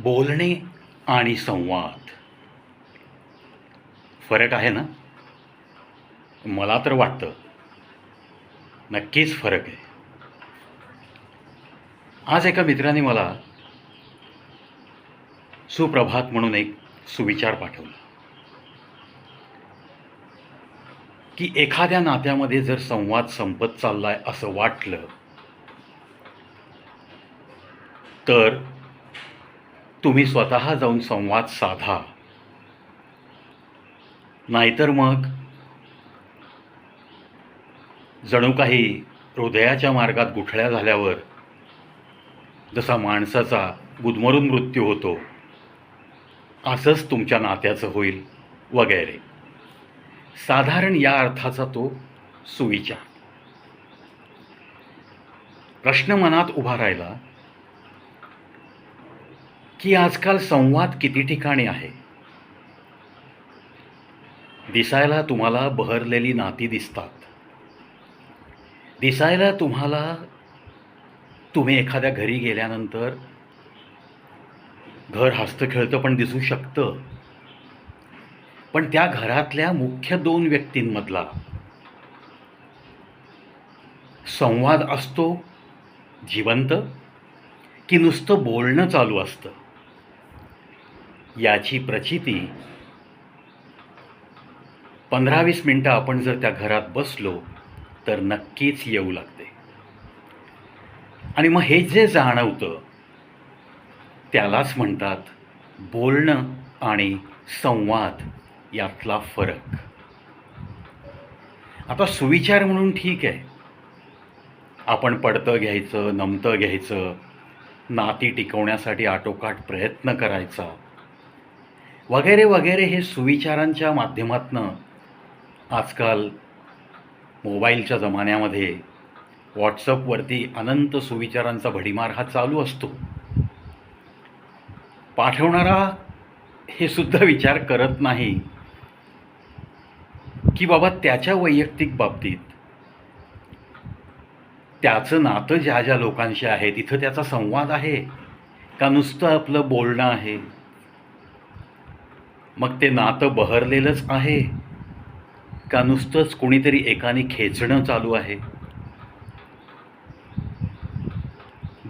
बोलणे आणि संवाद. फरक आहे ना? मला तर वाटतं नक्कीच फरक आहे. आज एका मित्राने मला सुप्रभात म्हणून एक सुविचार पाठवला. की एखाद्या नात्यामध्ये जर संवाद संपत चाललाय असं वाटलं तर तुम्ही स्वतः जाऊन संवाद साधा. नाहीतर मग जणू काही हृदयाच्या मार्गात गुठळ्या झाल्यावर जसा माणसाचा गुदमरून मृत्यू होतो असंच तुमच्या नात्याचं होईल वगैरे. साधारण या अर्थाचा तो सुविचार. प्रश्न मनात उभा राहिला की आजकाल संवाद किती ठिकाणी आहे? दिसायला तुम्हाला बहरलेली नाती दिसतात. दिसायला तुम्हाला तुम्ही एखाद्या घरी गेल्यानंतर घर हसतं खेळतं पण दिसू शकतं. पण त्या घरातल्या मुख्य दोन व्यक्तींमधला संवाद असतो जिवंत की नुसतं बोलणं चालू असतं. याची प्रचिती. पंधरा वीस मिनटं आपण जर त्या घरात बसलो तर नक्कीच येऊ लागते. आणि मग हे जे जाणवतं त्यालाच म्हणतात बोलणं आणि संवाद यातला फरक. आता सुविचार म्हणून ठीक आहे. आपण पडतं घ्यायचं नमतं घ्यायचं नाती टिकवण्यासाठी आटोकाट प्रयत्न करायचा. वगैरे वगैरे हे सुविचारांच्या माध्यमातनं आजकाल मोबाईलच्या जमान्यामध्ये व्हॉट्सअपवरती अनंत सुविचारांचा भडीमार हा चालू असतो. पाठवणारा हे सुद्धा विचार करत नाही की बाबा त्याच्या वैयक्तिक बाबतीत त्याचं नातं ज्या ज्या लोकांशी आहे तिथं त्याचा संवाद आहे का? नुसतं आपलं बोलणं आहे. मग ते नातं बहरलेलंच आहे का नुसतंच कोणीतरी एकाने खेचणं चालू आहे?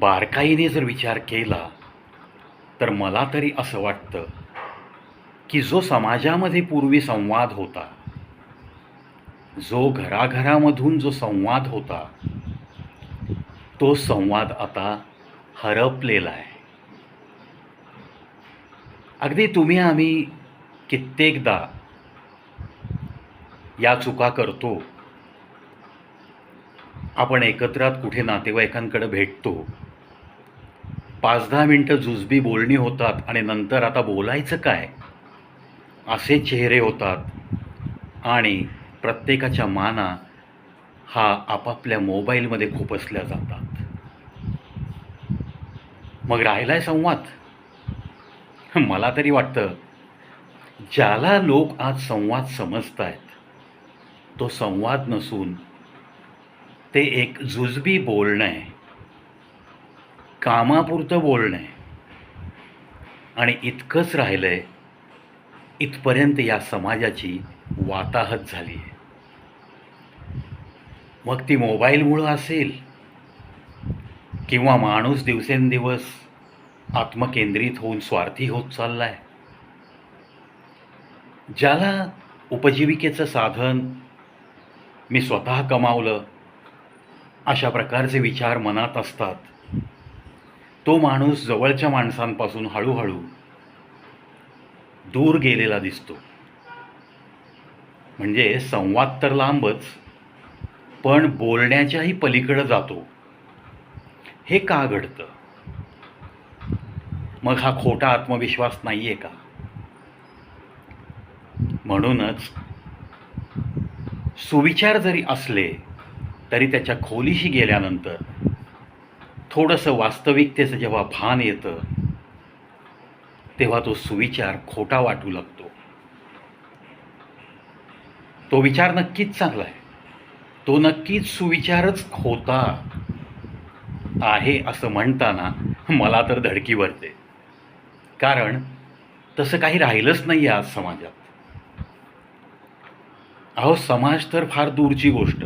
बारकाईने जर विचार केला तर मला तरी असं वाटतं की जो समाजामध्ये पूर्वी संवाद होता जो घराघरामधून जो संवाद होता तो संवाद आता हरपलेला आहे. अगदी तुम्ही आम्ही कित्येकदा या चुका करतो. आपण एकत्रात कुठे नातेवाईकांकडे भेटतो. पाच दहा मिनटं जुजबी बोलणी होतात आणि नंतर आता बोलायचं काय? असे चेहरे होतात. आणि प्रत्येकाच्या माना हा आपापल्या मोबाईलमध्ये खुपसल्या जातात. मग राहिलाय संवाद? मला तरी वाटतं ज्याला लोक आज संवाद समजत आहेत तो संवाद नसून ते एक जुजबी बोलणं आहे कामापुरतं बोलणं आहे आणि इतकंच राहिलं आहे इथपर्यंत या समाजाची वाताहत झाली आहे मग ती मोबाईलमुळं असेल किंवा माणूस दिवसेंदिवस आत्मकेंद्रित होऊन स्वार्थी होत चालला आहे ज्याला उपजीविकेचं साधन मी स्वतः कमावलं अशा प्रकारचे विचार मनात असतात. तो माणूस जवळच्या माणसांपासून हळूहळू दूर गेलेला दिसतो. म्हणजे संवाद तर लांबच पण बोलण्याच्याही पलीकडं जातो. हे का घडतं? मग हा खोटा आत्मविश्वास नाही आहे का? म्हणूनच सुविचार जरी असले तरी त्याच्या खोलीशी गेल्यानंतर थोडंसं वास्तविकतेचं जेव्हा भान येतं तेव्हा तो सुविचार खोटा वाटू लागतो. तो विचार नक्कीच चांगला आहे. तो नक्कीच सुविचारच होता आहे असं म्हणताना मला तर धडकी भरते कारण तसं काही राहिलंच नाही आहे आज समाजात. अहो समाज तर फार दूरची गोष्ट.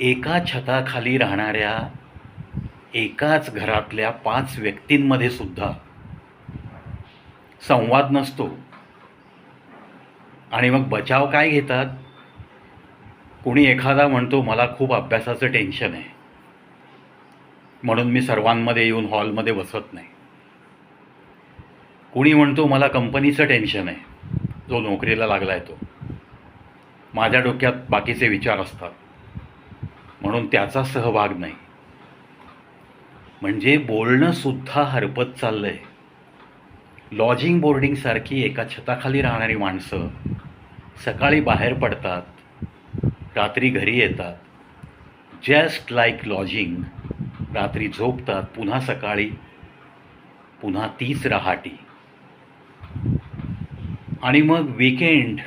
एका छताखाली राहणाऱ्या एकाच घरातल्या पाच व्यक्तींमध्ये सुद्धा संवाद नसतो. आणि मग बचाव काय घेतात? कोणी एखादा म्हणतो मला खूप अभ्यासाचं टेन्शन आहे. म्हणून मी सर्वांमध्ये येऊन हॉलमध्ये बसत नाही. कुणी म्हणतो मला कंपनीचं टेन्शन आहे. जो नोकरीला लागला आहे तो. माझ्या डोक्यात बाकीचे विचार असतात. म्हणून त्याचा सहभाग नाही. म्हणजे बोलणंसुद्धा हरपत चाललं आहे लॉजिंग बोर्डिंगसारखी एका छताखाली राहणारी माणसं सकाळी बाहेर पडतात रात्री घरी येतात. जस्ट लाईक लॉजिंग रात्री झोपतात पुन्हा सकाळी पुन्हा तीच रहाटी. आणि मग विकेंड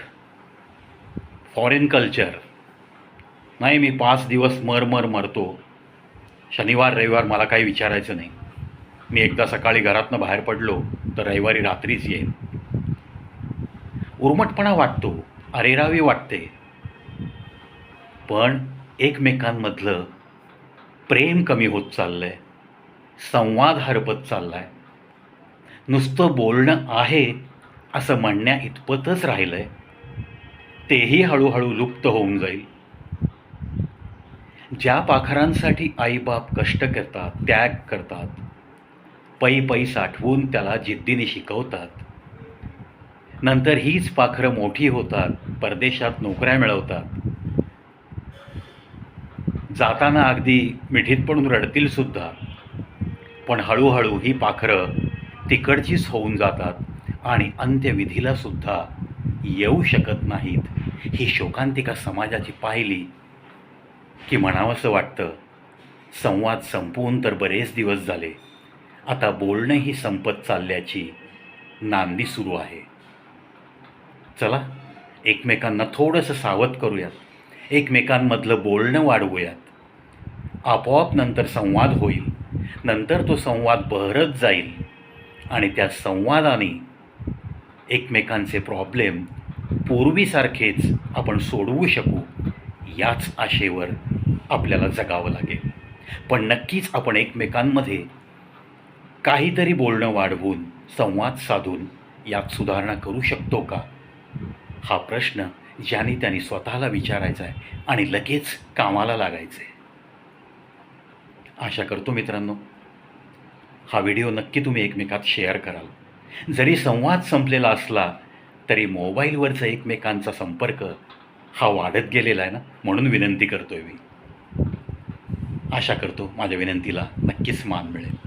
फॉरेन कल्चर नाही मी पाच दिवस मर मर मरतो. शनिवार रविवार मला काही विचारायचं नाही. मी एकदा सकाळी घरातनं बाहेर पडलो तर रविवारी रात्रीच येईन. उर्मटपणा वाटतो अरेरावी वाटते. पण एकमेकांमधलं प्रेम कमी होत चाललं आहे संवाद हरपत चाललाय. नुसतं बोलणं आहे असं म्हणण्या इतपतच राहिलं आहे तेही हळूहळू लुप्त होऊन जाईल. ज्या पाखरांसाठी आईबाप कष्ट करतात त्याग करतात पै पै साठवून त्याला जिद्दीने शिकवतात. नंतर हीच पाखरं मोठी होतात परदेशात नोकऱ्या मिळवतात. जाताना अगदी मिठीत पडून रडतील सुद्धा. पण हळूहळू ही पाखरं तिकडचीच होऊन जातात आणि अंत्यविधीला सुद्धा येऊ शकत नाहीत. ही शोकांतिका समाजाची पाहिली की म्हणावंसं वाटतं संवाद संपवून तर बरेच दिवस झाले. आता बोलणंही संपत चालल्याची नांदी सुरू आहे. चला एकमेकांना थोडंसं सावध करूयात. एकमेकांमधलं बोलणं वाढवूयात. आपोआप नंतर संवाद होईल. नंतर तो संवाद बहरत जाईल. आणि त्या संवादाने एकमेकांचे प्रॉब्लेम पूर्वीसारखेच आपण सोडवू शकू याच आशेवर आपल्याला जगावं लागेल. पण नक्कीच आपण एकमेकांमध्ये काहीतरी बोलणं वाढवून संवाद साधून यात सुधारणा करू शकतो का? हा प्रश्न ज्याने त्यांनी स्वतःला विचारायचा आहे आणि लगेच कामाला लागायचं. आहे आशा करतो मित्रांनो हा व्हिडिओ नक्की तुम्ही एकमेकात शेअर कराल. जरी संवाद संपलेला असला तरी मोबाईलवरचा एकमेकांचा संपर्क हा वाढत गेलेला आहे ना म्हणून विनंती करतोय मी. आशा करतो माझ्या विनंतीला नक्कीच मान मिळेल.